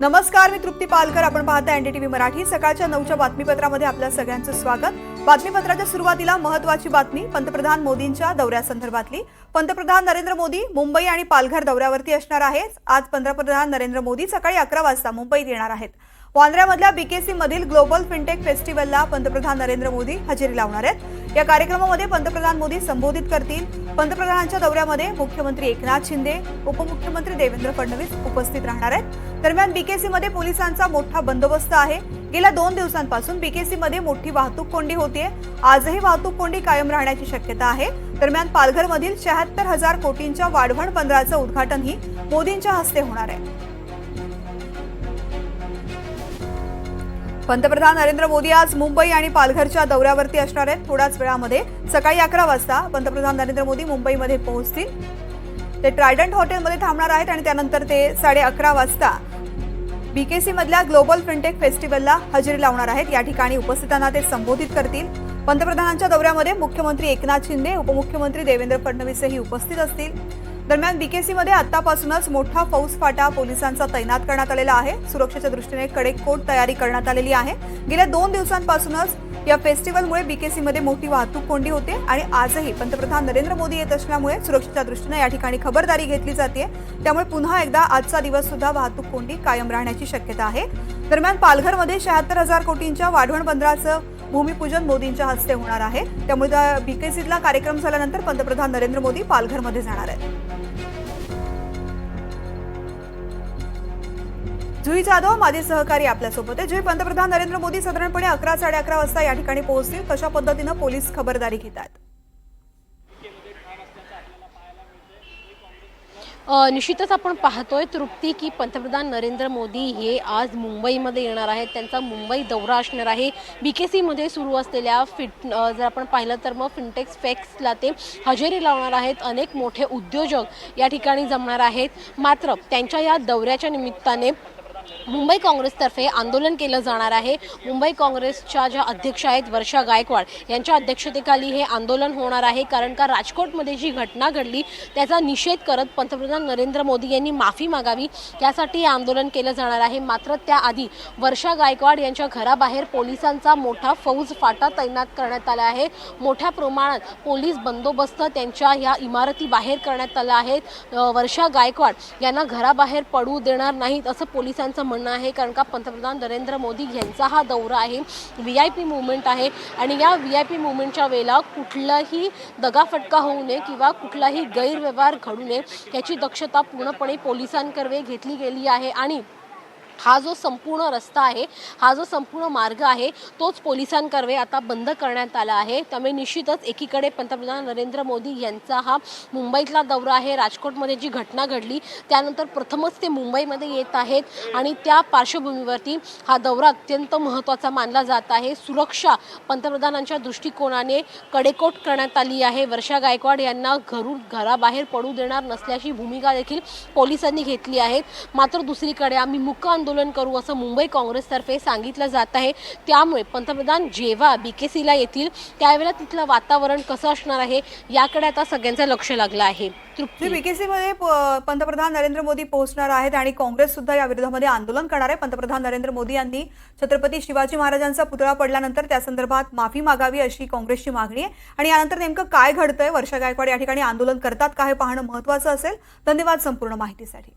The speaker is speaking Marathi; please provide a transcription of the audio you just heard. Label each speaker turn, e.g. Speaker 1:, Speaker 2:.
Speaker 1: नमस्कार मी तृप्ती पालकर. आपण पाहता एनडीटीव्ही मराठी. सकाळच्या नऊच्या बातमीपत्रामध्ये आपल्या सगळ्यांचं स्वागत. बातमीपत्राच्या सुरुवातीला महत्वाची बातमी पंतप्रधान मोदींच्या दौऱ्यासंदर्भातली. पंतप्रधान नरेंद्र मोदी मुंबई आणि पालघर दौऱ्यावरती असणार आहेत. आज पंतप्रधान नरेंद्र मोदी सकाळी अकरा वाजता मुंबईत येणार आहेत. वांद्र्यामधल्या बीकेसी मधील ग्लोबल फिनटेक फेस्टिवलला पंतप्रधान नरेंद्र मोदी हजेरी लावणार आहेत. या कार्यक्रमामध्ये पंतप्रधान मोदी संबोधित करतील. पंतप्रधानांच्या दौऱ्यामध्ये मुख्यमंत्री एकनाथ शिंदे उपमुख्यमंत्री देवेंद्र फडणवीस उपस्थित राहणार आहेत. दरम्यान बीकेसी मध्ये पोलिसांचा मोठा बंदोबस्त आहे. गेल्या दोन दिवसांपासून बीकेसी मध्ये मोठी वाहतूक कोंडी होतीये. आजही वाहतूक कोंडी कायम राहण्याची शक्यता आहे. दरम्यान पालघरमधील शहात्तर हजार कोटींच्या वाढवण बंदराचं उद्घाटनही मोदींच्या हस्ते होणार आहे. पंतप्रधान नरेंद्र मोदी आज मुंबई आणि पालघरच्या दौऱ्यावरती असणार आहेत. थोड्याच वेळामध्ये सकाळी अकरा वाजता पंतप्रधान नरेंद्र मोदी मुंबईमध्ये पोहोचतील. ते ट्रायडंट हॉटेलमध्ये थांबणार आहेत आणि त्यानंतर ते साडे अकरा वाजता बीकेसी मधल्या ग्लोबल फिनटेक फेस्टिवलला हजेरी लावणार आहेत. या ठिकाणी उपस्थितांना ते संबोधित करतील. पंतप्रधानांच्या दौऱ्यामध्ये मुख्यमंत्री एकनाथ शिंदे उपमुख्यमंत्री देवेंद्र फडणवीसही उपस्थित असतील. दरम्यान बीकेसीमध्ये आतापासूनच मोठा फौजफाटा पोलिसांचा तैनात करण्यात आलेला आहे. सुरक्षेच्या दृष्टीने कडेकोट तयारी करण्यात आलेली आहे. गेल्या दोन दिवसांपासूनच या फेस्टिवलमुळे बीकेसीमध्ये मोठी वाहतूक कोंडी होते आणि आजही पंतप्रधान नरेंद्र मोदी येत असल्यामुळे सुरक्षेच्या दृष्टीने या ठिकाणी खबरदारी घेतली जाते. त्यामुळे पुन्हा एकदा आजचा दिवस सुद्धा वाहतूक कोंडी कायम राहण्याची शक्यता आहे. दरम्यान पालघरमध्ये शहात्तर हजार कोटींच्या वाढवण बंदराचं भूमिपूजन मोदींच्या हस्ते होणार आहे. त्यामुळे त्या बीकेसीतला कार्यक्रम झाल्यानंतर पंतप्रधान नरेंद्र मोदी पालघरमध्ये जाणार आहेत. जुई जाधव माझे सहकारी आपल्यासोबत आहे जे पंतप्रधान नरेंद्र मोदी साधारणपणे अकरा साडे अकरा वाजता या ठिकाणी पोहोचतील. कशा पद्धतीनं पोलीस खबरदारी घेतात?
Speaker 2: निश्चितच आपण पाहतोय तृप्ती की पंतप्रधान नरेंद्र मोदी हे आज मुंबईमध्ये येणार आहेत. त्यांचा मुंबई दौरा असणार आहे. बी के सीमध्ये सुरू असलेल्या फिट जर आपण पाहिलं तर मग फिनटेक्स फेक्सला ते हजेरी लावणार आहेत. अनेक मोठे उद्योजक या ठिकाणी जमणार आहेत. मात्र त्यांच्या या दौऱ्याच्या निमित्ताने मुंबई काँग्रेसतर्फे आंदोलन केलं जाणार आहे. मुंबई काँग्रेसच्या ज्या अध्यक्ष आहेत वर्षा गायकवाड यांच्या अध्यक्षतेखाली हे आंदोलन होणार आहे. कारण का राजकोटमध्ये जी घटना घडली त्याचा निषेध करत पंतप्रधान नरेंद्र मोदी यांनी माफी मागावी यासाठी हे आंदोलन केलं जाणार आहे. मात्र त्याआधी वर्षा गायकवाड यांच्या घराबाहेर पोलिसांचा मोठा फौज फाटा तैनात करण्यात आला आहे. मोठ्या प्रमाणात पोलीस बंदोबस्त त्यांच्या या इमारती बाहेर करण्यात आला आहे. वर्षा गायकवाड यांना घराबाहेर पडू देणार नाहीत असं पोलिसांचं म्हणणं आहे कारण का पंतप्रधान नरेंद्र मोदी यांचा हा दौरा आहे. व्ही आय पी मुवमेंट आहे आणि या व्ही आय पी मुवमेंटच्या वेळेला कुठलाही दगाफटका होऊ नये किंवा कुठलाही गैरव्यवहार घडू नये याची दक्षता पूर्णपणे पोलिसांकर्वे घेतली गेली आहे. आणि हा जो संपूर्ण रस्ता आहे हा जो संपूर्ण मार्ग आहे तोच पोलिसांकरवे आता बंद करण्यात आला आहे. त्यामुळे निश्चितच एकीकडे पंतप्रधान नरेंद्र मोदी यांचा हा मुंबईतला दौरा आहे. राजकोटमध्ये जी घटना घडली त्यानंतर प्रथमच ते मुंबईमध्ये येत आहेत आणि त्या पार्श्वभूमीवरती हा दौरा अत्यंत महत्त्वाचा मानला जात आहे. सुरक्षा पंतप्रधानांच्या दृष्टिकोनाने कडेकोट करण्यात आली आहे. वर्षा गायकवाड यांना घरून घराबाहेर पडू देणार नसल्याची भूमिका देखील पोलिसांनी घेतली आहे. मात्र दुसरीकडे आम्ही मुक आंदोलन करू असं मुंबई काँग्रेसतर्फे सांगितलं जात आहे. त्यामुळे पंतप्रधान जेव्हा बी के सीला येतील त्यावेळेला तिथलं वातावरण कसं असणार आहे याकडे आता सगळ्यांचं लक्ष लागलं आहे. तृप्ती.
Speaker 1: म्हणजे बीकेसी मध्ये प- पंतप्रधान नरेंद्र मोदी पोहोचणार आहेत आणि काँग्रेस सुद्धा या विरोधामध्ये आंदोलन करणार आहे. पंतप्रधान नरेंद्र मोदी यांनी छत्रपती शिवाजी महाराजांचा पुतळा पडल्यानंतर त्या संदर्भात माफी मागावी अशी काँग्रेसची मागणी आहे. आणि यानंतर नेमकं काय घडतंय? वर्षा गायकवाड या ठिकाणी आंदोलन करतात का हे पाहणं महत्वाचं असेल. धन्यवाद संपूर्ण माहितीसाठी.